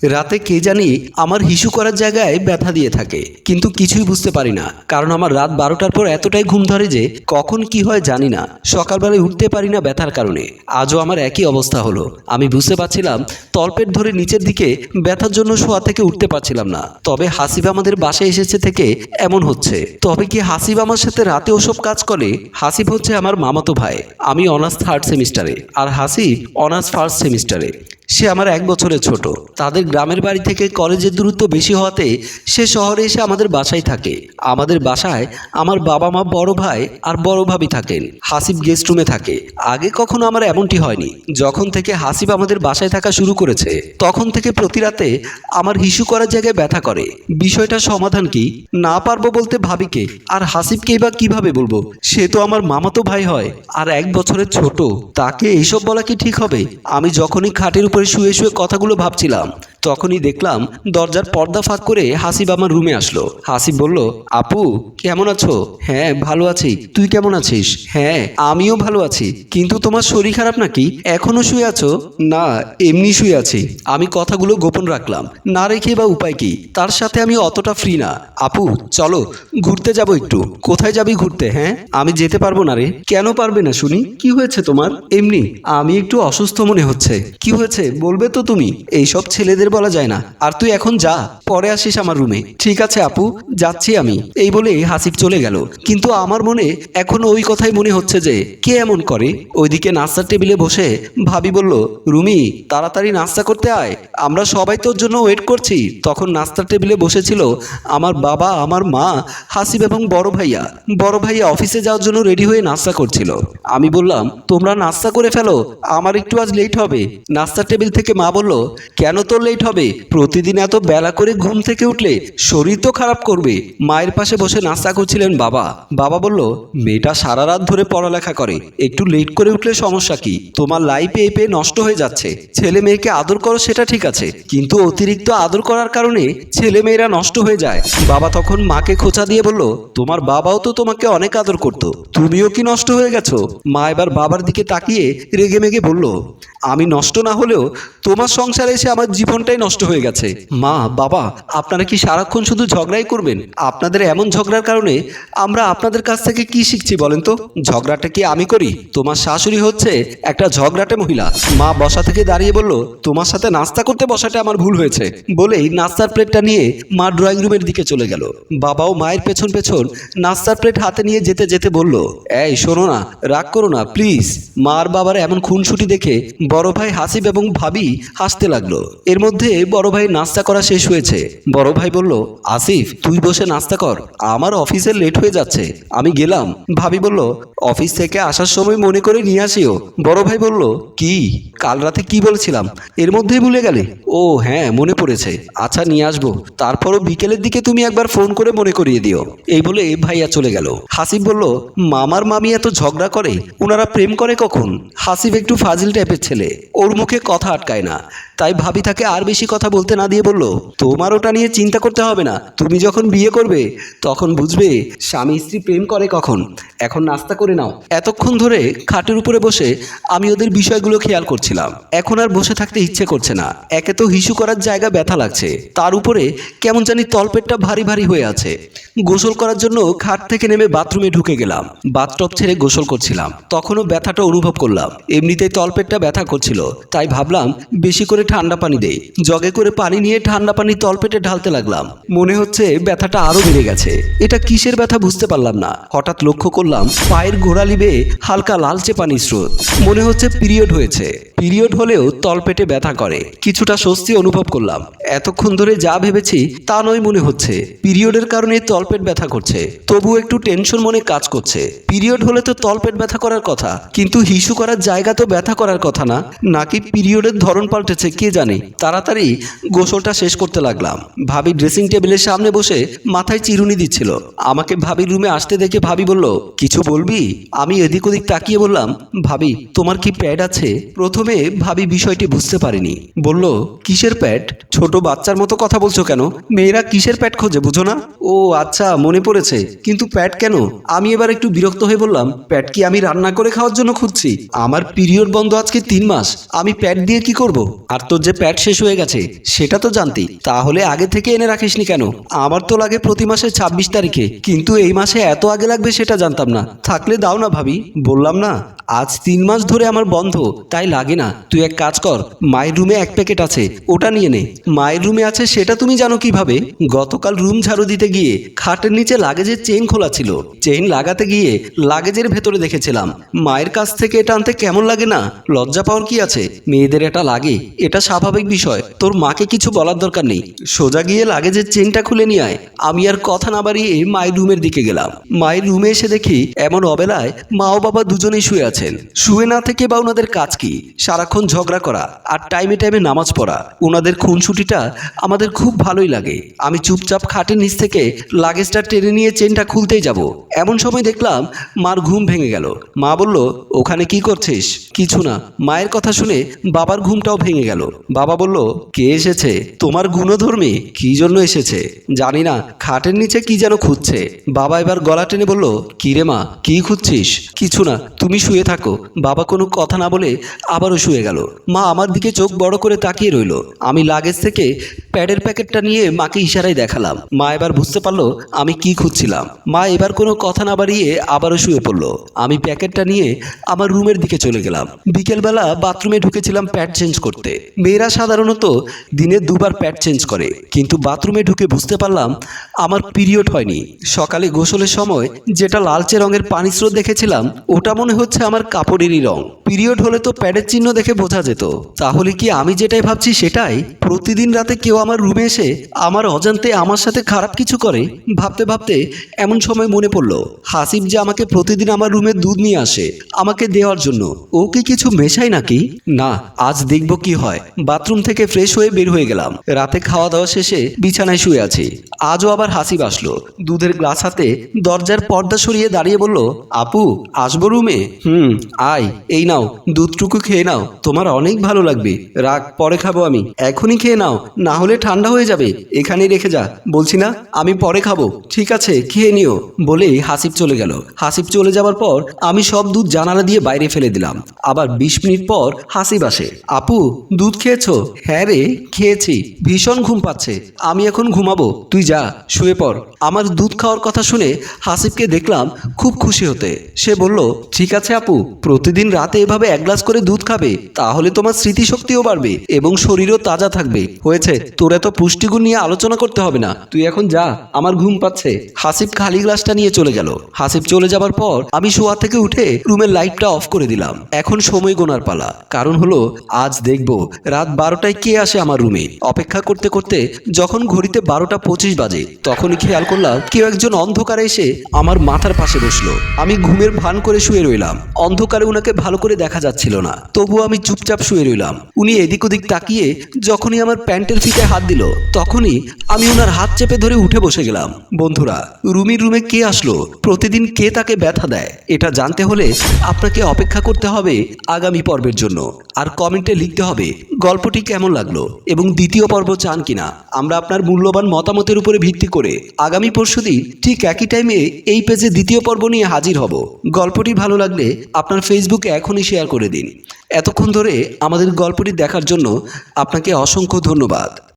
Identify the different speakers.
Speaker 1: রাতে কে জানি আমার হিসু করার জায়গায় ব্যথা দিয়ে থাকে, কিন্তু কিছুই বুঝতে পারি না, কারণ আমার রাত বারোটার পর এতটাই ঘুম ধরে যে কখন কি হয় জানি না, সকালবেলায় উঠতে পারি না ব্যথার কারণে, আজও আমার একই অবস্থা হলো, আমি বুঝতে পারছিলাম তলপেট ধরে নিচের দিকে ব্যথার জন্য শোয়া থেকে উঠতে পারছিলাম না, তবে হাসিব আমাদের বাসায় এসেছে থেকে এমন হচ্ছে, তবে কি হাসিব আমার সাথে রাতে ওসব কাজ করে? হাসিব হচ্ছে আমার মামাতো ভাই, আমি অনার্স থার্ড সেমিস্টারে, আর হাসিব অনার্স ফার্স্ট সেমিস্টারে সে আমার এক বছরের ছোট। তাদের গ্রামের বাড়ি থেকে কলেজের দূরত্ব বেশি হওয়াতে সে শহরে এসে আমাদের বাসায় থাকে। আমাদের বাসায় আমার বাবা মা বড় ভাই আর বড় ভাবি থাকেন। হাসিব গেস্ট রুমে থাকে। আগে কখনো আমার এমনটি হয়নি। যখন থেকে হাসিব আমাদের বাসায় থাকা শুরু করেছে, তখন থেকে প্রতি রাতে আমার হিসু করার জায়গায় ব্যথা করে। বিষয়টা সমাধান কি? না পারব বলতে ভাবিকে, আর হাসিবকেই বা কীভাবে বলব? সে তো আমার মামাতো ভাই হয়, আর এক বছরের ছোট। তাকে এইসব বলা কি ঠিক হবে? আমি যখনই খাটের উপরে শুয়ে শুয়ে কথাগুলো ভাবছিলাম। তখনই দেখলাম দরজার পর্দা ফাঁক করে হাসিব আমার রুমে আসলো। হাসিব বলল, আপু, কেমন আছো? হ্যাঁ ভালো আছি। তুই কেমন আছিস? হ্যাঁ আমিও ভালো আছি। কিন্তু তোমার শরীর খারাপ নাকি? এখনও শুয়ে আছো? না, এমনি শুয়ে আছি। আমি কথাগুলো গোপন রাখলাম। না রেখে বা উপায় কি? তার সাথে আমি অতটা ফ্রি না। আপু, চলো, ঘুরতে যাব একটু। কোথায় যাবি ঘুরতে হ্যাঁ? আমি যেতে পারব না রে। কেন পারবে না শুনি? কি হয়েছে তোমার? এমনি, আমি একটু অসুস্থ মনে হচ্ছে। কি হয়েছে? বলবে তো তুমি। এইসব ছেলেদের বলা যায় না। আর তুই এখন যা, পরে আসিস আমার রুমে। ঠিক আছে, আপু, যাচ্ছি আমি। এই বলে হাসিব চলে গেল। কিন্তু আমার মনে এখন ওই কথাই মনে হচ্ছে যে, কে এমন করে? ওইদিকে নাস্তার টেবিলে বসে ভাবি বলল, রুমি, তাড়াতাড়ি নাস্তা করতে আয়। আমরা সবাই তোর জন্য ওয়েট করছি। তখন নাস্তার টেবিলে বসেছিল আমার বাবা, আমার মা হাসিব এবং বড় ভাইয়া। বড় ভাইয়া অফিসে যাওয়ার জন্য রেডি হয়ে নাস্তা করছিল। আমি বললাম, তোমরা নাস্তা করে ফেলো, আমার একটু আজ লেট হবে। নাস্তার টেবিল থেকে মা বলল, কেন তোর লেট হবে। প্রতিদিন এত বেলা করে ঘুম থেকে উঠলে শরীর তো খারাপ করবে। মায়ের পাশে বসে নাস্তা করছিলেন বাবা। বাবা বলল, মেয়েটা সারা রাত ধরে পড়ালেখা করে। একটু লেট করে উঠলে সমস্যা কি? তোমার লাইফ পেয়ে পেয়ে নষ্ট হয়ে যাচ্ছে। ছেলে মেয়েকে আদর করো, সেটা ঠিক আছে। কিন্তু অতিরিক্ত আদর করার কারণে ছেলে মেয়েরা নষ্ট হয়ে যায়। বাবা তখন মাকে খোঁচা দিয়ে বলল, তোমার বাবাও তো তোমাকে অনেক আদর করত। তুমিও কি নষ্ট হয়ে গেছো? মা এবার বাবার দিকে তাকিয়ে রেগে মেগে বলল আমি নষ্ট না হলেও তোমার সংসারে এসে আমার জীবনটাই নষ্ট হয়ে গেছে। মা, বাবা, আপনারা কি সারাক্ষণ শুধু ঝগড়াই করবেন? আপনাদের এমন ঝগড়ার কারণে আমরা আপনাদের কাছ থেকে কি শিখছি বলেন তো? ঝগড়াটা কি আমি করি? তোমার শাশুড়ি হচ্ছে একটা ঝগড়াটে মহিলা। মা বসা থেকে দাঁড়িয়ে বলল, তোমার সাথে নাস্তা করতে বসাটা আমার ভুল হয়েছে। বলেই নাস্তার প্লেটটা নিয়ে মা ড্রয়িং রুমের দিকে চলে গেল। বাবাও মায়ের পেছন পেছন নাস্তার প্লেট হাতে নিয়ে যেতে যেতে বলল, এই, শোনো না, রাগ করো না, প্লিজ। মার বাবার এমন খুনসুটি দেখে বড় ভাই হাসিব এবং ভাবি হাসতে লাগল। এর মধ্যে বড় ভাই নাস্তা করা শেষ হয়েছে। বড় ভাই বলল, আসিফ, তুই বসে নাস্তা কর। আমার অফিসে লেট হয়ে যাচ্ছে। আমি গেলাম। ভাবি বলল, অফিস থেকে আসার সময় মনে করে নিয়ে আসিও। বড় ভাই বলল, কি? কাল রাতে কি বলেছিলাম? এর মধ্যেই ভুলে গেলে? ও হ্যাঁ মনে পড়েছে। আচ্ছা নিয়ে আসব। তারপরও বিকেলের দিকে তুমি একবার ফোন করে মনে করিয়ে দিও। এই বলে ভাইয়া চলে গেল। হাসিব বলল, মামার মামি এত ঝগড়া করে ওনারা প্রেম করে কখন? হাসিব একটু ফাজিল টাইপের ছেলে। ওর মুখে কথা আটকায় না। তাই ভাবি তাকে আর বেশি কথা বলতে না দিয়ে বলল, তোমার ওটা নিয়ে চিন্তা করতে হবে না। তুমি যখন বিয়ে করবে, তখন বুঝবে স্বামী স্ত্রী প্রেম করে কখন। এখন নাস্তা করে নাও। এতক্ষণ ধরে খাটের উপরে বসে আমি ওদের বিষয়গুলো খেয়াল করছিলাম। এখন আর বসে থাকতে ইচ্ছে করছে না। একে তো হিসু করার জায়গা ব্যথা লাগছে। তার উপরে কেমন জানি তলপেটটা ভারী ভারী হয়ে আছে। গোসল করার জন্য খাট থেকে নেমে বাথরুমে ঢুকে গেলাম। বাথটব ছেড়ে গোসল করছিলাম। তখনও ব্যথাটা অনুভব করলাম। এমনিতেই তলপেটটা ব্যথা করছিল। তাই ভাবলাম, বেশি করে ঠান্ডা পানি দেই জগে করে পানি নিয়ে ঠান্ডা পানি তলপেটে ঢালতে লাগলাম। মনে হচ্ছে ব্যথাটা আরও বেড়ে গেছে। এটা কিসের ব্যথা বুঝতে পারলাম না। হঠাৎ লক্ষ্য করলাম পায়ের গোড়ালি বেয়ে হালকা লালচে পানির স্রোত। মনে হচ্ছে পিরিয়ড হয়েছে। পিরিয়ড হলেও তলপেটে ব্যথা করে। কিছুটা স্বস্তি অনুভব করলাম। এতক্ষণ ধরে যা ভেবেছি তা নয় মনে হচ্ছে। পিরিয়ডের কারণে তলপেট ব্যথা করছে। তবু একটু টেনশন মনে কাজ করছে। পিরিয়ড হলে তো তলপেট ব্যথা করার কথা। কিন্তু হিসু করার জায়গা তো ব্যথা করার কথা না। নাকি পিরিয়ডের ধরন পাল্টেছে কে জানে? তাড়াতাড়ি গোসলটা শেষ করতে লাগলাম। ভাবি ড্রেসিং টেবিলের সামনে বসে মাথায় চিরুনি দিচ্ছিল। আমাকে ভাবির রুমে আসতে দেখে ভাবি বলল, কিছু বলবি? আমি এদিক ওদিক তাকিয়ে বললাম, ভাবি, তোমার কি প্যাড আছে? প্রথমে ভাবি বিষয়টি বুঝতে পারিনি। বলল, কিসের প্যাড ছোট বাচ্চার মতো কথা বলছো কেন? মেয়েরা কিসের প্যাড খোঁজে, বুঝো না? ও আচ্ছা মনে পড়েছে। কিন্তু প্যাড কেন? আমি এবার একটু বিরক্ত হয়ে বললাম প্যাড কি আমি রান্না করে খাওয়ার জন্য খুঁজছি? আমার পিরিয়ড বন্ধ আজকে তিন মাস। আমি প্যাড দিয়ে কি করব? আর তোর যে প্যাট শেষ হয়ে গেছে, সেটা তো জানতি। তাহলে আগে থেকে এনে রাখিসনি কেন? আমার তো লাগে প্রতি মাসের ছাব্বিশ তারিখে, কিন্তু এই মাসে এত আগে লাগবে সেটা জানতাম না। থাকলে দাও না ভাবি, বললাম না, আজ তিন মাস ধরে আমার বন্ধ, তাই লাগে না। তুই এক কাজ কর, মায়ের রুমে এক প্যাকেট আছে, ওটা নিয়ে নে। মায়ের রুমে আছে সেটা তুমি জানো কীভাবে? গতকাল রুম ঝাড়ু দিতে গিয়ে খাটের নিচে লাগেজের চেন খোলা ছিল। চেইন লাগাতে গিয়ে লাগেজের ভেতরে দেখেছিলাম। মায়ের কাছ থেকে এটা আনতে কেমন লাগে না? লজ্জা পাওয়ার কি আছে? মেয়েদের এটা লাগে, এটা স্বাভাবিক বিষয়। তোর মাকে কিছু বলার দরকার নেই। সোজা গিয়ে লাগেজের চেনটা খুলে নিয়ে আয়। আমি আর কথা না বাড়িয়ে মায়ের রুমের দিকে গেলাম। মায়ের রুমে এসে দেখি এমন অবেলায় মা ও বাবা দুজনেই শুয়ে আছেন। শুয়ে না থেকে বা ওনাদের কাজ কি? সারাক্ষণ ঝগড়া করা আর টাইমে টাইমে নামাজ পড়া। ওনাদের খুনসুটিটা আমাদের খুব ভালোই লাগে। আমি চুপচাপ খাটের নিচ থেকে লাগেজটা টেনে নিয়ে চেনটা খুলতেই যাব। এমন সময় দেখলাম মার ঘুম ভেঙে গেল। মা বলল, ওখানে কি করছিস? কিছু না। মায়ের কথা শুনে বাবার ঘুমটাও ভেঙে গেল। বাবা বলল, কে এসেছে? তোমার গুণধর্মী? কি জন্য এসেছে? জানি না, খাটের নিচে কি যেন খুঁজছে। বাবা এবার গলা টেনে বলল কি রে মা, কি খুঁজছিস? কিছু না, তুমি শুয়ে থাকো। বাবা কোনো কথা না বলে আবারও শুয়ে গেল। মা আমার দিকে চোখ বড় করে তাকিয়ে রইল। আমি লাগেজ থেকে প্যাডের প্যাকেটটা নিয়ে মাকে ইশারায় দেখালাম। মা এবার বুঝতে পারল, আমি কি খুঁজছিলাম। মা এবার কোনো কথা না বাড়িয়ে আবারও শুয়ে পড়ল। আমি প্যাকেটটা নিয়ে আমার রুমের দিকে চলে গেলাম। বিকেলবেলা বাথরুমে ঢুকেছিলাম প্যাড চেঞ্জ করতে। মেয়েরা সাধারণত দিনে দুবার প্যাড চেঞ্জ করে, কিন্তু বাথরুমে ঢুকে বুঝতে পারলাম আমার পিরিয়ড হয়নি। সকালে গোসলের সময় যেটা লালচে রঙের পানি স্রোত দেখেছিলাম, ওটা মনে হচ্ছে আমার কাপড়েরই রং। পিরিয়ড হলে তো প্যাডের চিহ্ন দেখে বোঝা যেত। তাহলে কি আমি যেটাই ভাবছি সেটাই? প্রতিদিন রাতে কেউ আমার রুমে এসে আমার অজান্তে আমার সাথে খারাপ কিছু করে? ভাবতে ভাবতে এমন সময় মনে পড়ল, হাসিব যে আমাকে প্রতিদিন আমার রুমে দুধ নিয়ে আসে, আমাকে দেওয়ার জন্য। ও কি কিছু মেশাই নাকি? না, আজ দেখব কি হয়। বাথরুম থেকে ফ্রেশ হয়ে বের হয়ে গেলাম। রাতে খাওয়া দাওয়া শেষে বিছানায় শুয়ে আছি। আজও আবার হাসিব আসলো দুধের গ্লাস হাতে দরজার পর্দা সরিয়ে দাঁড়িয়ে বলল, আপু, আসব রুমে হুম, আয়। এই নাও, দুধটুকু খেয়ে নাও। তোমার অনেক ভালো লাগবে। রাগ পরে খাব আমি। এখনই খেয়ে নাও। না হলে ঠান্ডা হয়ে যাবে। এখানেই রেখে যা। বলছি না, আমি পরে খাব। ঠিক আছে, খেয়ে নিও। বলেই হাসিব চলে গেল। হাসিব চলে যাওয়ার পর আমি সব দুধ জানালা দিয়ে বাইরে ফেলে দিলাম। আবার বিশ মিনিট পর হাসিব আসে। আপু, দুধ খেয়েছো? হ্যাঁ রে, খেয়েছি। ভীষণ ঘুম পাচ্ছে। আমি এখন ঘুমাবো। তুই যা, শুয়ে পড়। আমার দুধ খাওয়ার কথা শুনে হাসিবকে দেখলাম খুব খুশি হতে। সে বলল, ঠিক আছে আপু, প্রতিদিন রাতে এভাবে এক গ্লাস করে দুধ খাবে, তাহলে তোমার স্মৃতিশক্তিও বাড়বে এবং শরীরও তাজা থাকবে। হয়েছে, তোর এত পুষ্টিগুণ নিয়ে আলোচনা করতে হবে না। তুই এখন যা, আমার ঘুম পাচ্ছে। হাসিব খালি গ্লাসটা নিয়ে চলে গেল। হাসিব চলে যাবার পর আমি শোয়া থেকে উঠে রুমের লাইটটা অফ করে দিলাম। এখন সময় গোনার পালা। কারণ হলো, আজ দেখব রাত বারোটায় কে আসে আমার রুমে অপেক্ষা করতে করতে যখন ঘড়িতে বারোটা পঁচিশ বাজে, তখনই খেয়াল করলাম কেউ একজন অন্ধকারে এসে আমার মাথার পাশে বসল। আমি ঘুমের ভান করে শুয়ে রইলাম। অন্ধকারে উনাকে ভালো করে দেখা যাচ্ছিল না। তবুও আমি চুপচাপ শুয়ে রইলাম। উনি এদিক ওদিক তাকিয়ে যখনই আমার প্যান্টের ফিতে হাত দিল, তখনই আমি ওনার হাত চেপে ধরে উঠে বসে গেলাম। বন্ধুরা রুমির রুমে কে আসলো? প্রতিদিন কে তাকে ব্যথা দেয়? এটা জানতে হলে আপনাকে অপেক্ষা করতে হবে আগামী পর্বের জন্য। আর কমেন্টে লিখতে হবে, গল্পটি কেমন লাগল এবং দ্বিতীয় পর্ব চান কিনা। আমরা আপনার মূল্যবান মতামতের উপরে ভিত্তি করে আগামী পরশুদিন ঠিক একই টাইমে এই পেজে দ্বিতীয় পর্ব নিয়ে হাজির হব। গল্পটি ভালো লাগলে আপনার ফেসবুকে এখনই শেয়ার করে দিন। এতক্ষণ ধরে আমাদের গল্পটি দেখার জন্য আপনাকে অসংখ্য ধন্যবাদ।